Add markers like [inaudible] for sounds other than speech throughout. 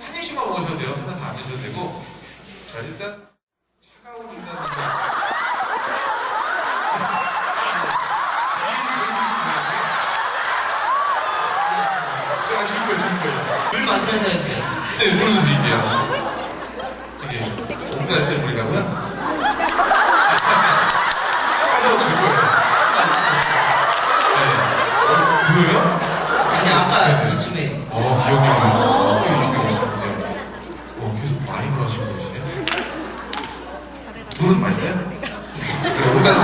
한 입씩만 먹으셔도 돼요. 하나 다 안 드셔도 되고. 자, 일단 차가운. 제가 줄 거예요, 줄 거예요. 물 마시면서 해도 돼요. 네, 물을 드릴게요. 이게 온가스에 물이라고요? 가서 줄 거예요. 네. 어, 보여요? 아니 아까 이쯤에 어, 기억력이 어, 기억력이 있었는데. 마임을 하시고 계시네요. 물은 맛있어요? 네, 온가스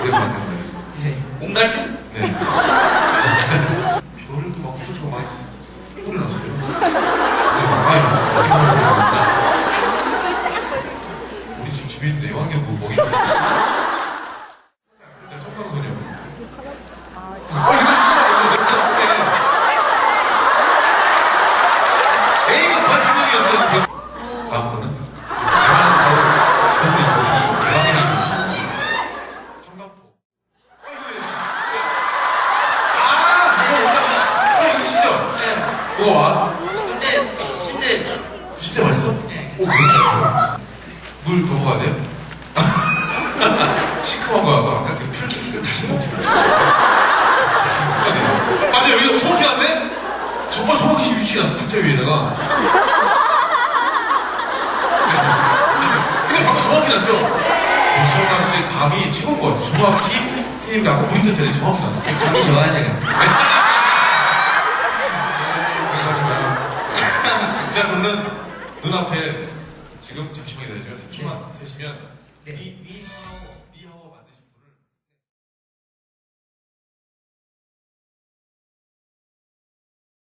그래서 만든 거예요. 네. 옹달샘? 네. 별을 막 엄청 많이 뿌려놨어요. 네, 막, 아유, 어디 가나 우리 지금 집에 있는데 애완견 뭐 먹이. 자, 자, 청강소녀. 아, 이거 좀 신나, 이거 내 거다 신네. 에이, 반칙적이었어. 다음 거는? 대왕, 대왕이, 청강포. 아, 이거 왜, 아, 이거 뭐야? 어, 이거 시죠? 네. 우와. 근데 근데 진짜 맛있어? 네. 오, 그래? 물 더 먹어야 돼요? [laughs] 시큼한 거하고 아까 그 풀키키가 다시 먹지 다시 먹어야 돼요. 맞아, 여기가 정확히 났네? 정말 정확히 위치 났어, 탁자 위에다가. 근데 방금 정확히 났죠? 김성강 씨의 감이 최고인 것 같아. 정확히, 아까 물이 떴잖아요. 정확히 났어. 감이 좋아요 제가. [laughs] 그러지 마요. 자, 그러면 눈앞에 지금 잠시만 기다려주세요. 3초만 세시면 네. 이, 이,